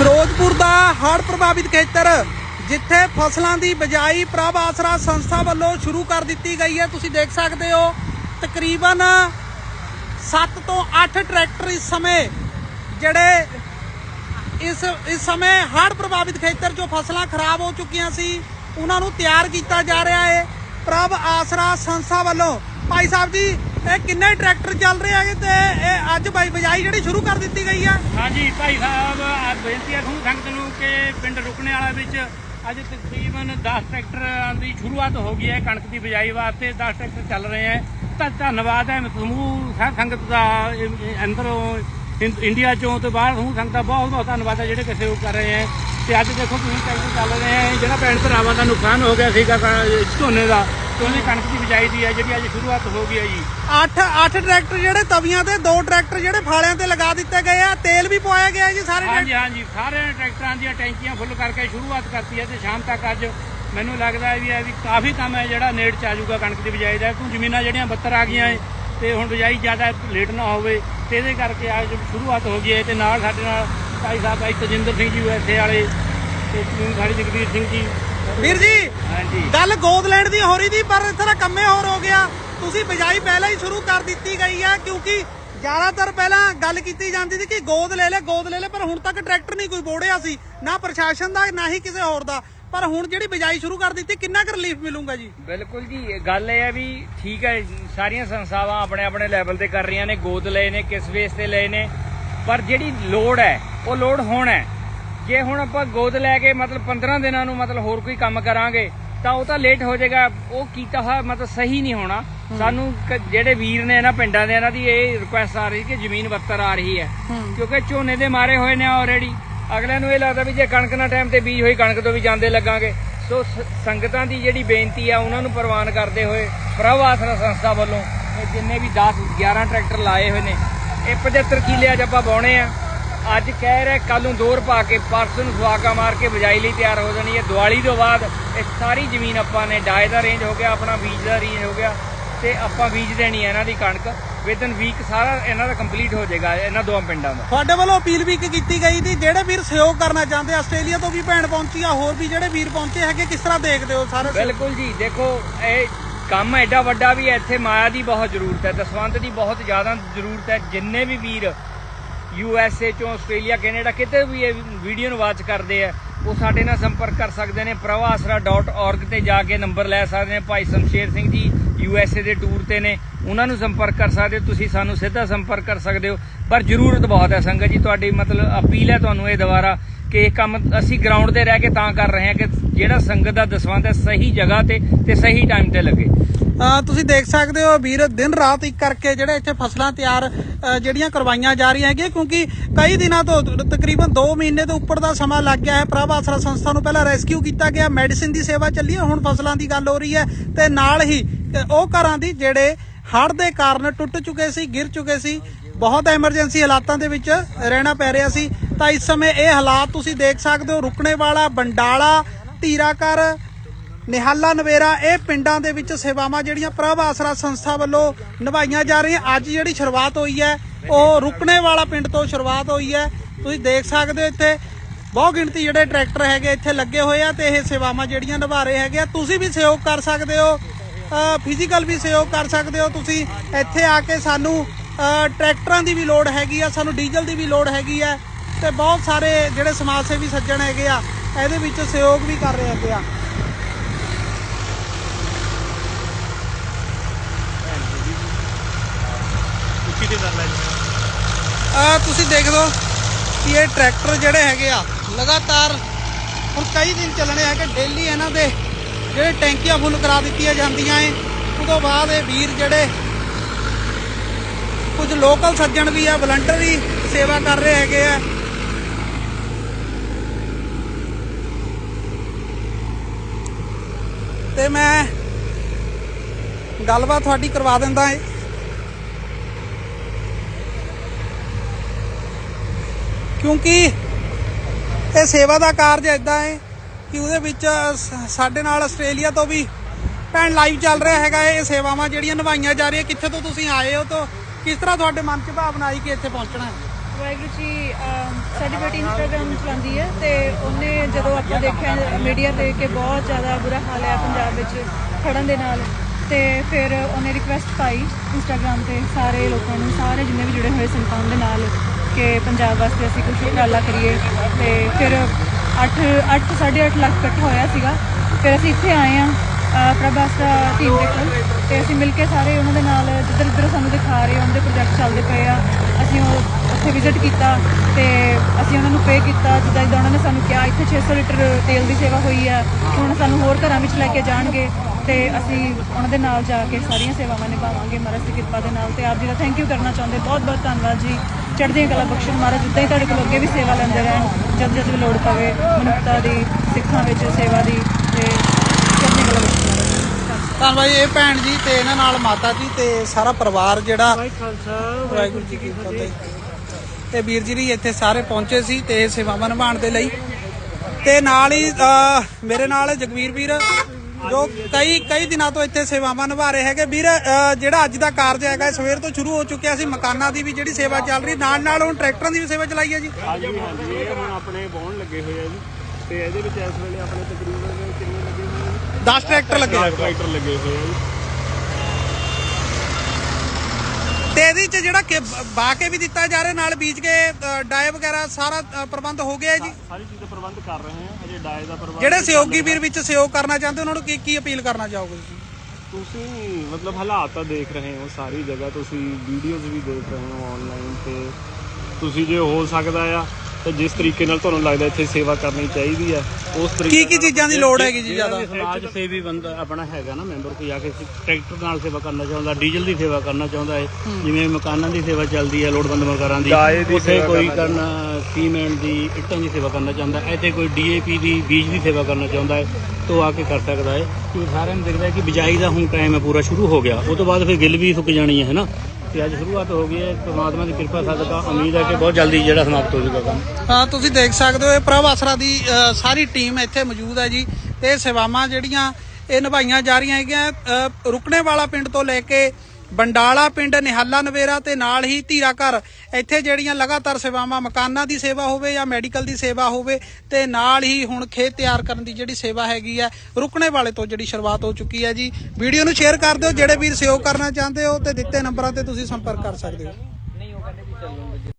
ਫਿਰੋਜ਼ਪੁਰ ਦਾ ਹੜ੍ਹ ਪ੍ਰਭਾਵਿਤ ਖੇਤਰ, ਜਿੱਥੇ ਫਸਲਾਂ ਦੀ ਬਿਜਾਈ ਪ੍ਰਭ ਆਸਰਾ ਸੰਸਥਾ ਵੱਲੋਂ ਸ਼ੁਰੂ ਕਰ ਦਿੱਤੀ ਗਈ ਹੈ। ਤੁਸੀਂ ਦੇਖ ਸਕਦੇ ਹੋ, ਤਕਰੀਬਨ 7 ਤੋਂ 8 ਟਰੈਕਟਰ ਇਸ ਸਮੇਂ ਜਿਹੜੇ ਇਸ ਇਸ ਸਮੇਂ ਹੜ੍ਹ ਪ੍ਰਭਾਵਿਤ ਖੇਤਰ 'ਚੋਂ ਫਸਲਾਂ ਖਰਾਬ ਹੋ ਚੁੱਕੀਆਂ ਸੀ, ਉਹਨਾਂ ਨੂੰ ਤਿਆਰ ਕੀਤਾ ਜਾ ਰਿਹਾ ਹੈ। ਪ੍ਰਭ ਆਸਰਾ ਸੰਸਥਾ ਵੱਲੋਂ, ਭਾਈ ਸਾਹਿਬ ਜੀ ਇਹ ਕਿੰਨੇ ਟਰੈਕਟਰ ਚੱਲ ਰਹੇ ਹੈਗੇ ਤੇ ਇਹ ਅੱਜ ਬਾਈ ਬਿਜਾਈ ਜਿਹੜੀ ਸ਼ੁਰੂ ਕਰ ਦਿੱਤੀ ਗਈ ਹੈ ਹਾਂਜੀ, ਭਾਈ ਸਾਹਿਬ ਆ ਬੇਨਤੀ ਹੈ ਤੁਹਾਨੂੰ ਸੰਗਤ ਨੂੰ ਕਿ ਪਿੰਡ ਰੁਕਣੇ ਵਾਲਾ ਵਿੱਚ ਅੱਜ ਤਕਰੀਬਨ 10 ਟਰੈਕਟਰਾਂ ਦੀ ਸ਼ੁਰੂਆਤ ਹੋ ਗਈ ਹੈ ਕਣਕ ਦੀ ਬਿਜਾਈ ਵਾਸਤੇ 10 ਟਰੈਕਟਰ ਚੱਲ ਰਹੇ ਹੈ। ਤਾਂ ਧੰਨਵਾਦ ਹੈ ਸਮੂਹ ਸਾਧ ਸੰਗਤ ਦਾ ਅੰਦਰੋਂ ਇੰ- ਇੰਡੀਆ ਚੋਂ ਤੇ ਬਾਹਰ ਸਮੂਹ ਸੰਗਤ ਦਾ ਬਹੁਤ ਬਹੁਤ ਧੰਨਵਾਦ ਹੈ ਜਿਹੜੇ ਕਿ ਸਹਿਯੋਗ ਕਰ ਰਹੇ ਹੈ। ਤੇ ਅੱਜ ਦੇਖੋ ਤੁਸੀਂ ਟਰੈਕਟਰ ਚੱਲ ਰਹੇ ਹੈ, ਜਿਹੜਾ ਭੈਣ ਭਰਾਵਾਂ ਦਾ ਨੁਕਸਾਨ ਹੋ ਗਿਆ ਸੀਗਾ ਤਾਂ, ਝੋਨੇ ਦਾ। ਉਹਦੀ ਕਣਕ ਦੀ ਬਿਜਾਈ ਦੀ ਹੈ ਜਿਹੜੀ ਅੱਜ ਸ਼ੁਰੂਆਤ ਹੋ ਗਈ ਹੈ ਜੀ। 8 8 ਟਰੈਕਟਰ ਜਿਹੜੇ ਤਵੀਆਂ ਤੇ ਦੋ ਟਰੈਕਟਰ ਜਿਹੜੇ ਫਾਲਿਆਂ ਤੇ ਲਗਾ ਦਿੱਤੇ ਗਏ ਆ ਤੇਲ ਵੀ ਪਵਾਇਆ ਗਿਆ ਹੈ ਜੀ ਸਾਰੇ ਹਾਂਜੀ ਹਾਂਜੀ ਸਾਰੇ ਟਰੈਕਟਰਾਂ ਦੀਆਂ ਟੈਂਕੀਆਂ ਫੁੱਲ ਕਰਕੇ ਸ਼ੁਰੂਆਤ ਕਰਤੀ ਹੈ ਤੇ ਸ਼ਾਮ ਤੱਕ ਅੱਜ ਮੈਨੂੰ ਲੱਗਦਾ ਹੈ ਵੀ ਇਹ ਵੀ ਕਾਫੀ ਕੰਮ ਹੈ ਜਿਹੜਾ ਨੇੜ ਚ ਆ ਜਾਊਗਾ ਕਣਕ ਦੀ ਬਿਜਾਈ ਦਾ। ਕਿਉਂ ਜ਼ਮੀਨਾਂ ਜਿਹੜੀਆਂ ਬੱਤਰ ਆ ਗਈਆਂ ਏ ਤੇ ਹੁਣ ਬਿਜਾਈ ਜ਼ਿਆਦਾ ਲੇਟ ਨਾ ਹੋਵੇ ਤੇ ਇਹਦੇ ਕਰਕੇ ਅੱਜ ਸ਼ੁਰੂਆਤ ਹੋ ਗਈ ਹੈ ਤੇ ਨਾਲ ਸਾਡੇ ਨਾਲ ਭਾਈ ਸਾਹਿਬ ਭਾਈ ਤਜਿੰਦਰ ਸਿੰਘ ਜੀ ਯੂਐਸਏ ਵਾਲੇ ਤੇ ਸਾਡੀ ਜਗਵੀਰ ਸਿੰਘ ਜੀ ਵੀਰ ਜੀ ਹਾਂਜੀ। ਗੱਲ ਗੋਦ ਲੈਣ ਦੀ ਹੋ ਰਹੀ ਦੀ ਪਰ ਇੱਥੇ ਦਾ ਕੰਮੇ ਹੋਰ ਹੋ ਗਿਆ। ਤੁਸੀਂ ਬਿਜਾਈ ਪਹਿਲਾਂ ਹੀ ਸ਼ੁਰੂ ਕਰ ਦਿੱਤੀ ਗਈ ਹੈ ਕਿਉਂਕਿ ਜ਼ਿਆਦਾਤਰ ਪਹਿਲਾਂ ਗੱਲ ਕੀਤੀ ਜਾਂਦੀ ਸੀ ਕਿ ਗੋਦ ਲੈ ਲੈ ਗੋਦ ਲੈ ਲੈ ਪਰ ਹੁਣ ਤੱਕ ਟਰੈਕਟਰ ਨਹੀਂ ਕੋਈ ਬੋੜਿਆ ਸੀ ਨਾ ਪ੍ਰਸ਼ਾਸਨ ਦਾ ਨਾ ਹੀ ਕਿਸੇ ਹੋਰ ਦਾ। ਪਰ ਹੁਣ ਜਿਹੜੀ ਬਿਜਾਈ ਸ਼ੁਰੂ ਕਰ ਦਿੱਤੀ ਕਿੰਨਾ ਕੁ ਰਿਲੀਫ ਮਿਲੂਗਾ ਜੀ? ਬਿਲਕੁਲ ਜੀ ਗੱਲ ਇਹ ਹੈ ਵੀ ਠੀਕ ਹੈ ਸਾਰੀਆਂ ਸੰਸਥਾਵਾਂ ਆਪਣੇ ਆਪਣੇ ਲੈਵਲ ਤੇ ਕਰ ਰਹੀਆਂ ਨੇ ਗੋਦ ਲਏ ਨੇ ਕਿਸ ਵੇਸ ਤੇ ਲਏ ਨੇ ਪਰ ਜਿਹੜੀ ਲੋੜ ਹੈ ਉਹ ਲੋੜ ਹੁਣ ਹੈ। ਜੇ ਹੁਣ ਆਪਾਂ ਗੋਦ ਲੈ ਕੇ ਮਤਲਬ 15 ਦਿਨਾਂ ਨੂੰ ਮਤਲਬ ਹੋਰ ਕੋਈ ਕੰਮ ਕਰਾਂਗੇ ਤਾਂ ਉਹ ਤਾਂ ਲੇਟ ਹੋ ਜਾਏਗਾ। ਉਹ ਕੀਤਾ ਹੋਇਆ ਮਤਲਬ ਸਹੀ ਨਹੀਂ ਹੋਣਾ। ਸਾਨੂੰ ਜਿਹੜੇ ਵੀਰ ਨੇ ਇਹਨਾਂ ਪਿੰਡਾਂ ਦੇ ਇਹਨਾਂ ਦੀ ਇਹ ਰਿਕੁਐਸਟ ਆ ਰਹੀ ਕਿ ਜ਼ਮੀਨ ਬੱਤਰ ਆ ਰਹੀ ਹੈ। ਕਿਉਂਕਿ ਝੋਨੇ ਦੇ ਮਾਰੇ ਹੋਏ ਨੇ ਆਲਰੇਡੀ ਅਗਲਿਆਂ ਨੂੰ ਇਹ ਲੱਗਦਾ ਵੀ ਜੇ ਕਣਕ ਨਾ ਟਾਈਮ ਤੇ ਬੀਜ ਹੋਈ ਕਣਕ ਤੋਂ ਵੀ ਜਾਂਦੇ ਲੱਗਾਂਗੇ। ਸੋ ਸੰਗਤਾਂ ਦੀ ਜਿਹੜੀ ਬੇਨਤੀ ਆ ਉਹਨਾਂ ਨੂੰ ਪ੍ਰਵਾਨ ਕਰਦੇ ਹੋਏ ਪ੍ਰਭ ਆਸਰਾ ਸੰਸਥਾ ਵੱਲੋਂ ਜਿੰਨੇ ਵੀ 10 11 ਟਰੈਕਟਰ ਲਾਏ ਹੋਏ ਨੇ ਇਹ 75 ਕਿੱਲੇ ਅੱਜ ਆਪਾਂ ਬਾਉਣੇ ਆ। ਅੱਜ ਕਹਿ ਰਿਹਾ ਕੱਲ ਨੂੰ ਦੌਰ ਪਾ ਕੇ ਪਰਸੋਂ ਨੂੰ ਸੁਆਗਾ ਮਾਰ ਕੇ ਬਿਜਾਈ ਲਈ ਤਿਆਰ ਹੋ ਜਾਣੀ ਹੈ। ਦੀਵਾਲੀ ਤੋਂ ਬਾਅਦ ਇਹ ਸਾਰੀ ਜ਼ਮੀਨ ਆਪਾਂ ਨੇ ਡਾਏ ਦਾ ਰੇਂਜ ਹੋ ਗਿਆ ਆਪਣਾ ਬੀਜ ਦਾ ਰੇਂਜ ਹੋ ਗਿਆ ਤੇ ਆਪਾਂ ਬੀਜ ਦੇਣੀ ਹੈ ਇਹਨਾਂ ਦੀ ਕਣਕ। ਵਿਦਨ ਵੀਕ ਸਾਰਾ ਇਹਨਾਂ ਦਾ ਕੰਪਲੀਟ ਹੋ ਜਾਏਗਾ ਇਹਨਾਂ ਦੋਵਾਂ ਪਿੰਡਾਂ ਦਾ। ਤੁਹਾਡੇ ਵੱਲੋਂ ਅਪੀਲ ਵੀ ਕੀਤੀ ਗਈ ਸੀ ਜਿਹੜੇ ਵੀਰ ਸਹਿਯੋਗ ਕਰਨਾ ਚਾਹੁੰਦੇ ਆਸਟ੍ਰੇਲੀਆ ਤੋਂ ਵੀ ਭੈਣ ਪਹੁੰਚੀ ਆ ਹੋਰ ਵੀ ਜਿਹੜੇ ਵੀਰ ਪਹੁੰਚੇ ਹੈਗੇ ਕਿਸ ਤਰ੍ਹਾਂ ਦੇਖਦੇ ਹੋ ਸਾਰੇ ਬਿਲਕੁਲ ਜੀ ਦੇਖੋ ਇਹ ਕੰਮ ਐਡਾ ਵੱਡਾ ਵੀ ਹੈ ਇੱਥੇ ਮਾਇਆ ਦੀ ਬਹੁਤ ਜ਼ਰੂਰਤ ਹੈ ਦਸਵੰਤ ਦੀ ਬਹੁਤ ਜ਼ਿਆਦਾ ਜ਼ਰੂਰਤ ਹੈ ਜਿੰਨੇ ਵੀ ਵੀਰ ਯੂ ਐਸ ਏ ਚੋਂ ਆਸਟ੍ਰੇਲੀਆ, ਕੈਨੇਡਾ, ਕਿਤੇ ਵੀ ਇਹ ਵੀਡੀਓ ਨੂੰ ਵਾਚ ਕਰਦੇ ਆ, ਉਹ ਸਾਡੇ ਨਾਲ ਸੰਪਰਕ ਕਰ ਸਕਦੇ ਨੇ pravasra.org ਤੇ ਜਾ ਕੇ ਨੰਬਰ ਲੈ ਸਕਦੇ ਨੇ, ਭਾਈ Shamsher Singh ji U S A ਦੇ ਟੂਰ ਤੇ ਨੇ, ਉਹਨਾਂ ਨੂੰ ਸੰਪਰਕ ਕਰ ਸਕਦੇ ਹੋ, ਤੁਸੀਂ ਸਾਨੂੰ ਸਿੱਧਾ ਸੰਪਰਕ ਕਰ ਸਕਦੇ ਹੋ, ਪਰ ਜ਼ਰੂਰਤ ਬਹੁਤ ਹੈ ਸੰਗਤ ਜੀ, ਤੁਹਾਡੀ ਮਤਲਬ ਅਪੀਲ ਹੈ ਤੁਹਾਨੂੰ ਇਹ ਦੁਬਾਰਾ ਕਿ ਇਹ ਕੰਮ ਅਸੀਂ ਗਰਾਊਂਡ ਤੇ ਰਹਿ ਕੇ ਤਾਂ ਕਰ ਰਹੇ ਹਾਂ ਕਿ ਜਿਹੜਾ ਸੰਗਤ ਦਾ ਦਸਵੰਧ ਹੈ, ਸਹੀ ਜਗ੍ਹਾ ਤੇ ਤੇ ਸਹੀ ਟਾਈਮ ਤੇ ਲੱਗੇ। ਤੁਸੀਂ ਦੇਖ ਸਕਦੇ ਹੋ ਵੀਰ, ਦਿਨ ਰਾਤ ਇੱਕ ਕਰਕੇ ਜਿਹੜੇ ਇੱਥੇ ਫਸਲਾਂ ਤਿਆਰ ਜਿਹੜੀਆਂ ਕਰਵਾਈਆਂ ਜਾ ਰਹੀਆਂ ਹੈਗੀਆਂ, ਕਿਉਂਕਿ ਕਈ ਦਿਨਾਂ ਤੋਂ ਤਕਰੀਬਨ 2 ਮਹੀਨੇ ਤੋਂ ਉੱਪਰ ਦਾ ਸਮਾਂ ਲੱਗ ਗਿਆ ਹੈ। ਪ੍ਰਭ ਆਸਰਾ ਸੰਸਥਾ ਨੂੰ ਪਹਿਲਾਂ ਰੈਸਕਿਊ ਕੀਤਾ ਗਿਆ ਮੈਡੀਸਿਨ ਦੀ ਸੇਵਾ ਚੱਲੀ ਹੈ, ਹੁਣ ਫਸਲਾਂ ਦੀ ਗੱਲ ਹੋ ਰਹੀ ਹੈ। ਤੇ ਨਾਲ ਹੀ ਉਹ ਘਰਾਂ ਦੀ ਜਿਹੜੇ ਹੜ੍ਹ ਦੇ ਕਾਰਨ ਟੁੱਟ ਚੁੱਕੇ ਸੀ, ਗਿਰ ਚੁੱਕੇ ਸੀ, ਬਹੁਤ ਐਮਰਜੈਂਸੀ ਹਾਲਾਤਾਂ ਦੇ ਵਿੱਚ ਰਹਿਣਾ ਪੈ ਰਿਹਾ ਸੀ। ਤਾਂ ਇਸ ਸਮੇਂ ਇਹ ਹਾਲਾਤ ਤੁਸੀਂ ਦੇਖ ਸਕਦੇ ਹੋ ਰੁਕਣੇ ਵਾਲਾ ਬੰਡਾਲਾ, ਧੀਰਾਕਰ ਨਿਹਾਲਾ ਨਵੇਰਾ, ਇਹ ਪਿੰਡਾਂ ਦੇ ਵਿੱਚ ਸੇਵਾਵਾਂ ਜਿਹੜੀਆਂ ਪ੍ਰਭ ਆਸਰਾ ਸੰਸਥਾ ਵੱਲੋਂ ਨਿਭਾਈਆਂ ਜਾ ਰਹੀਆਂ। ਅੱਜ ਜਿਹੜੀ ਸ਼ੁਰੂਆਤ ਹੋਈ ਹੈ, ਉਹ ਰੁਕਣੇ ਵਾਲਾ ਪਿੰਡ ਤੋਂ ਸ਼ੁਰੂਆਤ ਹੋਈ ਹੈ। ਤੁਸੀਂ ਦੇਖ ਸਕਦੇ ਹੋ ਇੱਥੇ ਬਹੁ ਗਿਣਤੀ ਜਿਹੜੇ ਟਰੈਕਟਰ ਹੈਗੇ ਇੱਥੇ ਲੱਗੇ ਹੋਏ ਆ ਤੇ ਇਹ ਸੇਵਾਵਾਂ ਜਿਹੜੀਆਂ ਨਿਭਾ ਰਹੇ ਹੈਗੇ ਆ। ਤੁਸੀਂ ਵੀ ਸਹਿਯੋਗ ਕਰ ਸਕਦੇ ਹੋ ਫਿਜ਼ੀਕਲ ਵੀ ਸਹਿਯੋਗ ਕਰ ਸਕਦੇ ਹੋ। ਤੁਸੀਂ ਇੱਥੇ ਆ ਕੇ ਸਾਨੂੰ ਟਰੈਕਟਰਾਂ ਦੀ ਵੀ ਲੋੜ ਹੈਗੀ ਆ, ਸਾਨੂੰ ਡੀਜ਼ਲ ਦੀ ਵੀ ਲੋੜ ਹੈਗੀ ਆ ਤੇ ਬਹੁਤ ਸਾਰੇ ਜਿਹੜੇ ਸਮਾਜ ਸੇਵੀ ਸੱਜਣ ਹੈਗੇ ਆ, ਇਹਦੇ ਵਿੱਚ ਸਹਿਯੋਗ ਵੀ ਕਰ ਰਹੇ ਹੈਗੇ ਆ ਆ ਤੁਸੀਂ ਦੇਖ ਲਓ ਕਿ ਇਹ ਟਰੈਕਟਰ ਜਿਹੜੇ ਹੈਗੇ ਆ, ਲਗਾਤਾਰ ਹੁਣ ਕਈ ਦਿਨ ਚੱਲਣੇ ਹੈਗੇ ਡੇਲੀ ਇਹਨਾਂ ਦੇ ਜਿਹੜੇ ਟੈਂਕੀਆਂ ਫੁੱਲ ਕਰਾ ਦਿੱਤੀਆਂ ਜਾਂਦੀਆਂ ਏ। ਉਦੋਂ ਬਾਅਦ ਇਹ ਵੀਰ ਜਿਹੜੇ ਕੁਝ ਲੋਕਲ ਸੱਜਣ ਵੀ ਆ ਵਲੰਟਰੀ ਸੇਵਾ ਕਰ ਰਹੇ ਹੈਗੇ ਆ। ਤੇ ਮੈਂ ਗੱਲਬਾਤ ਤੁਹਾਡੀ ਕਰਵਾ ਦਿੰਦਾ ਏ। ਕਿਉਂਕਿ ਇਹ ਸੇਵਾ ਦਾ ਕਾਰਜ ਇਦਾਂ ਹੈ ਕਿ ਉਹਦੇ ਵਿੱਚ ਸਾਡੇ ਨਾਲ ਆਸਟ੍ਰੇਲੀਆ ਤੋਂ ਵੀ ਭੈਣ ਲਾਈਵ ਚੱਲ ਰਿਹਾ ਹੈਗਾ ਇਹ ਸੇਵਾਵਾਂ ਜਿਹੜੀਆਂ ਨਿਭਾਈਆਂ ਜਾ ਰਹੀਆਂ, ਕਿੱਥੇ ਤੋਂ ਤੁਸੀਂ ਆਏ ਹੋ, ਤੋਂ ਕਿਸ ਤਰ੍ਹਾਂ ਤੁਹਾਡੇ ਮਨ 'ਚ ਭਾਵਨਾ ਆਈ ਕਿ ਇੱਥੇ ਪਹੁੰਚਣਾ ਹੈ? ਵਾਹਿਗੁਰੂ ਜੀ, ਅਮ, ਸਾਡੀ ਬੇਟੀ ਇੰਸਟਾਗ੍ਰਾਮ ਚਲਾਉਂਦੀ ਹੈ ਤੇ ਉਹਨੇ ਜਦੋਂ ਆਪਾਂ ਦੇਖਿਆ, ਮੀਡੀਆ ਤੇ ਕਿ ਬਹੁਤ ਜ਼ਿਆਦਾ ਬੁਰਾ ਹਾਲ ਹੈ ਪੰਜਾਬ ਵਿੱਚ ਖੜਨ ਦੇ ਨਾਲ ਤੇ ਫਿਰ ਉਹਨੇ ਰਿਕੁਐਸਟ ਪਾਈ ਇੰਸਟਾਗ੍ਰਾਮ ਤੇ ਸਾਰੇ ਲੋਕਾਂ ਨੂੰ, ਸਾਰੇ ਜਿੰਨੇ ਵੀ ਜੁੜੇ ਹੋਏ ਸੰਤਾਂ ਦੇ ਨਾਲ। ਕਿ ਪੰਜਾਬ ਵਾਸਤੇ ਅਸੀਂ ਕੁਝ ਉਪਰਾਲਾ ਕਰੀਏ ਤੇ ਫਿਰ 8 8 8.5 ਲੱਖ ਇਕੱਠਾ ਹੋਇਆ ਸੀਗਾ। ਫਿਰ ਅਸੀਂ ਇੱਥੇ ਆਏ ਆ ਪ੍ਰਭਾਸਾ ਟੀਮ ਦੇ ਕੋਲ। ਤੇ ਅਸੀਂ ਮਿਲ ਕੇ ਸਾਰੇ ਉਹਨਾਂ ਦੇ ਨਾਲ ਜਿੱਧਰ ਜਿੱਧਰ ਸਾਨੂੰ ਦਿਖਾ ਰਹੇ ਉਹਨਾਂ ਦੇ ਪ੍ਰੋਜੈਕਟ ਚੱਲਦੇ ਪਏ ਆ। ਅਸੀਂ ਉਹ ਉੱਥੇ ਵਿਜ਼ਿਟ ਕੀਤਾ ਤੇ ਅਸੀਂ ਉਹਨਾਂ ਨੂੰ ਪੇ ਕੀਤਾ, ਜਿੱਦਾਂ ਜਿੱਦਾਂ ਉਹਨਾਂ ਨੇ ਸਾਨੂੰ ਕਿਹਾ, ਇੱਥੇ 600 ਲੀਟਰ ਤੇਲ ਦੀ ਸੇਵਾ ਹੋਈ ਆ, ਹੁਣ ਸਾਨੂੰ ਹੋਰ ਘਰਾਂ ਵਿੱਚ ਲੈ ਕੇ ਜਾਣਗੇ ਤੇ ਅਸੀਂ ਉਹਨਾਂ ਦੇ ਨਾਲ ਜਾ ਕੇ ਸਾਰੀਆਂ ਸੇਵਾਵਾਂ ਨਿਭਾਵਾਂਗੇ। ਮਹਾਰਾਜ ਦੀ ਕਿਰਪਾ ਦੇ ਨਾਲ ਤੇ ਆਪ ਜੀ ਦਾ ਥੈਂਕ ਯੂ ਕਰਨਾ ਚਾਹੁੰਦੇ। ਬਹੁਤ ਬਹੁਤ ਧੰਨਵਾਦ ਜੀ। ਚੜ੍ਹਦੀਆਂ ਕਲਾ ਬਖਸ਼ਣ ਮਹਾਰਾਜ ਜਿੱਦਾਂ ਹੀ ਤੁਹਾਡੇ ਕੋਲ ਅੱਗੇ ਵੀ ਸੇਵਾ ਲੈਂਦੇ ਰਹਿਣ ਜਦ ਜਦ ਵੀ ਲੋੜ ਪਵੇ ਮਨੁੱਖਤਾ ਦੀ ਸਿੱਖਾਂ ਵਿੱਚ ਸੇਵਾ ਦੀ ਤੇ ਚੜ੍ਹਦੀਆਂ ਕਲਾ ਬਖਸ਼ਣ ਧੰਨਵਾਦ ਜੀ, ਇਹ ਭੈਣ ਜੀ ਤੇ ਇਹਨਾਂ ਨਾਲ ਮਾਤਾ ਜੀ ਤੇ ਸਾਰਾ ਪਰਿਵਾਰ ਜਿਹੜਾ ਵਾਹਿਗੁਰੂ ਜੀ ਕੀ ਫਤਿਹ। ਤੇ ਵੀਰ ਜੀ ਵੀ ਇੱਥੇ ਸਾਰੇ ਪਹੁੰਚੇ ਸੀ ਤੇ ਸੇਵਾਵਾਂ ਨਿਭਾਉਣ ਦੇ ਲਈ। ਤੇ ਨਾਲ ਹੀ ਮੇਰੇ ਨਾਲ ਜਗਵੀਰ ਵੀਰ ਜੋ ਕਈ ਕਈ ਦਿਨਾਂ ਤੋਂ ਇੱਥੇ ਸੇਵਾਵਾਂ ਨਿਭਾ ਰਹੇ ਹੈਗੇ। ਵੀਰ ਜਿਹੜਾ ਅੱਜ ਦਾ ਕਾਰਜ ਹੈਗਾ ਇਹ ਸਵੇਰ ਤੋਂ ਸ਼ੁਰੂ ਹੋ ਚੁੱਕਿਆ ਸੀ। ਮਕਾਨਾਂ ਦੀ ਵੀ ਜਿਹੜੀ ਸੇਵਾ ਚੱਲ ਰਹੀ ਨਾਲ ਨਾਲ ਹੁਣ ਟਰੈਕਟਰਾਂ ਦੀ ਵੀ ਸੇਵਾ ਚਲਾਈ ਹੈ ਜੀ। ਹਾਂਜੀ ਹਾਂਜੀ ਇਹ ਹੁਣ ਆਪਣੇ ਬੌਣ ਲੱਗੇ ਹੋਏ ਆ ਜੀ। ਤੇ ਇਹਦੇ ਵਿੱਚ ਇਸ ਵੇਲੇ ਆਪਣੇ ਤਕਰੀਬਨ ਕਿੰਨੇ ਲੱਗੇ ਹੋਏ ਆ? 10 ਟਰੈਕਟਰ ਲੱਗੇ ਹੋਏ। ਟਰੈਕਟਰ ਲੱਗੇ ਹੋਏ ਆ ਜੀ। ਤੇ ਇਹਦੇ ਚ ਜਿਹੜਾ ਕਿ ਬਾ ਕੇ ਵੀ ਦਿੱਤਾ ਜਾ ਰਿਹਾ ਨਾਲ ਬੀਜ ਕੇ ਡਾਏ ਵਗੈਰਾ ਸਾਰਾ ਪ੍ਰਬੰਧ ਹੋ ਗਿਆ ਹੈ ਜੀ? ਸਾਰੀ ਚੀਜ਼ ਦਾ ਪ੍ਰਬੰਧ ਕਰ ਰਹੇ ਆ ਅਜੇ ਡਾਏ ਦਾ ਪ੍ਰਬੰਧ ਜਿਹੜੇ ਸਹਿਯੋਗੀ ਵੀਰ ਵਿੱਚ ਸਹਿਯੋਗ ਕਰਨਾ ਚਾਹੁੰਦੇ ਉਹਨਾਂ ਨੂੰ ਕੀ ਕੀ ਅਪੀਲ ਕਰਨਾ ਚਾਹੋਗੇ ਤੁਸੀਂ? ਤੁਸੀਂ ਮਤਲਬ ਹਾਲਾਤ ਤਾਂ ਦੇਖ ਰਹੇ ਹੋ ਸਾਰੀ ਜਗ੍ਹਾ ਤੁਸੀਂ ਵੀਡੀਓਜ਼ ਵੀ ਦੇਖ ਰਹੇ ਹੋ ਆਨਲਾਈਨ ਤੇ। ਤੁਸੀਂ ਜੇ ਹੋ ਸਕਦਾ ਆ ਤੇ ਜਿਸ ਤਰੀਕੇ ਨਾਲ ਤੁਹਾਨੂੰ ਲੱਗਦਾ ਇੱਥੇ ਸੇਵਾ ਕਰਨੀ ਚਾਹੀਦੀ ਆ ਉਸ ਤਰੀਕੇ ਕੀ ਕੀ ਚੀਜ਼ਾਂ ਦੀ ਲੋੜ ਹੈਗੀ ਜੀ ਜ਼ਿਆਦਾ? ਸਮਾਜ ਸੇਵੀ ਬੰਦਾ ਆਪਣਾ ਹੈਗਾ ਨਾ ਮੈਂਬਰ ਕੋਈ ਆ ਕੇ ਟਰੈਕਟਰ ਨਾਲ ਸੇਵਾ ਕਰਨਾ ਚਾਹੁੰਦਾ ਡੀਜ਼ਲ ਦੀ ਸੇਵਾ ਕਰਨਾ ਚਾਹੁੰਦਾ ਹੈ ਜਿਵੇਂ ਮਕਾਨਾਂ ਦੀ ਸੇਵਾ ਚੱਲਦੀ ਹੈ ਲੋੜਵੰਦ ਮਕਾਨਾਂ ਦੀ ਉੱਥੇ ਕੋਈ ਕਰਨਾ ਸੀਮੈਂਟ ਦੀ ਇੱਟਾਂ ਦੀ ਸੇਵਾ ਕਰਨਾ ਚਾਹੁੰਦਾ ਹੈ ਇੱਥੇ ਕੋਈ ਡੀਏਪੀ ਦੀ ਬੀਜ ਦੀ ਸੇਵਾ ਕਰਨਾ ਚਾਹੁੰਦਾ ਹੈ ਤਾਂ ਉਹ ਆ ਕੇ ਕਰ ਸਕਦਾ ਹੈ। ਕਿ ਸਾਰਿਆਂ ਨੂੰ ਦਿਖਦਾ ਹੈ ਕਿ ਬਿਜਾਈ ਦਾ ਹੁਣ ਟਾਈਮ ਹੈ ਪੂਰਾ ਸ਼ੁਰੂ ਹੋ ਗਿਆ ਉਹ ਤੋਂ ਬਾਅਦ ਫਿਰ ਗਿੱਲ ਵੀ ਸੁੱਕ ਜਾਣੀ ਹੈ ਹੈ ਨਾ? ਤੇ ਅੱਜ ਸ਼ੁਰੂਆਤ ਹੋ ਗਈ ਹੈ। ਪਰਮਾਤਮਾ ਦੀ ਕਿਰਪਾ ਸਦਕਾ ਉਮੀਦ ਹੈ ਕਿ ਬਹੁਤ ਜਲਦੀ ਜਿਹੜਾ ਸਮਾਪਤ ਹੋ ਜਾਊਗਾ ਕੰਮ। ਹਾਂ ਤੁਸੀਂ ਦੇਖ ਸਕਦੇ ਹੋ ਇਹ ਪ੍ਰਭ ਆਸਰਾ ਦੀ ਅਹ, ਸਾਰੀ ਟੀਮ ਇੱਥੇ ਮੌਜੂਦ ਹੈ ਜੀ। ਤੇ ਇਹ ਸੇਵਾਵਾਂ ਜਿਹੜੀਆਂ ਇਹ ਨਿਭਾਈਆਂ ਜਾ ਰਹੀਆਂ ਹੈਗੀਆਂ ਅਹ, ਰੁਕਣੇ ਵਾਲਾ ਪਿੰਡ ਤੋਂ ਲੈ ਕੇ ਬੰਡਾਲਾ ਪਿੰਡ ਨਿਹਾਲਾ ਨਵੇਰਾ ਤੇ ਨਾਲ ਹੀ ਧੀਰਾ ਘਰ। ਇੱਥੇ ਜਿਹੜੀਆਂ ਲਗਾਤਾਰ ਸੇਵਾਵਾਂ, ਮਕਾਨਾਂ ਦੀ ਸੇਵਾ ਹੋਵੇ ਜਾਂ ਮੈਡੀਕਲ ਦੀ ਸੇਵਾ ਹੋਵੇ ਤੇ ਨਾਲ ਹੀ ਹੁਣ ਖੇਤ ਤਿਆਰ ਕਰਨ ਦੀ ਜਿਹੜੀ ਸੇਵਾ ਹੈਗੀ ਹੈ ਰੁਕਣੇ ਵਾਲੇ ਤੋਂ ਜਿਹੜੀ ਸ਼ੁਰੂਆਤ ਹੋ ਚੁੱਕੀ ਹੈ ਜੀ। ਵੀਡੀਓ ਨੂੰ ਸ਼ੇਅਰ ਕਰ ਦਿਓ, ਜਿਹੜੇ ਵੀਰ ਸਹਿਯੋਗ ਕਰਨਾ ਚਾਹੁੰਦੇ ਹੋ ਤੇ ਦਿੱਤੇ ਨੰਬਰਾਂ ਤੇ ਤੁਸੀਂ ਸੰਪਰਕ ਕਰ ਸਕਦੇ ਹੋ।